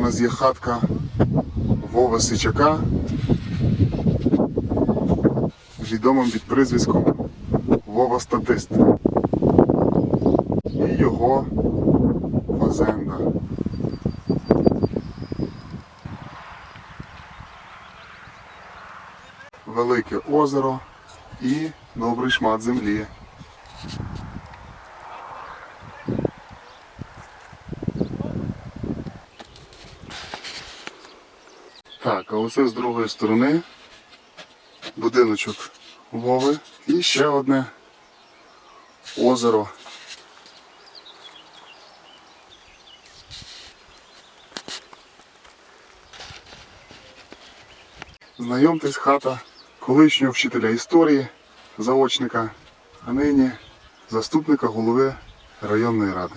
нас є хатка Вова Сичака, відомим під призвіском Вова Статист. І його фазенда. Велике озеро і добрий шмат землі. Так, а оце з другої сторони будиночок Вови і ще одне озеро. Знайомтесь, хата колишнього вчителя історії, заочника, а нині заступника голови районної ради.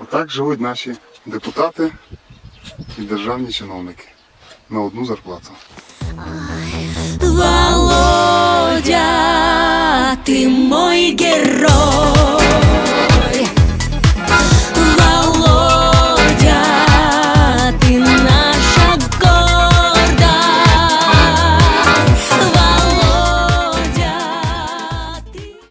Отак живуть наші депутати і державні чиновники на одну зарплату. Володя, ти мой герой.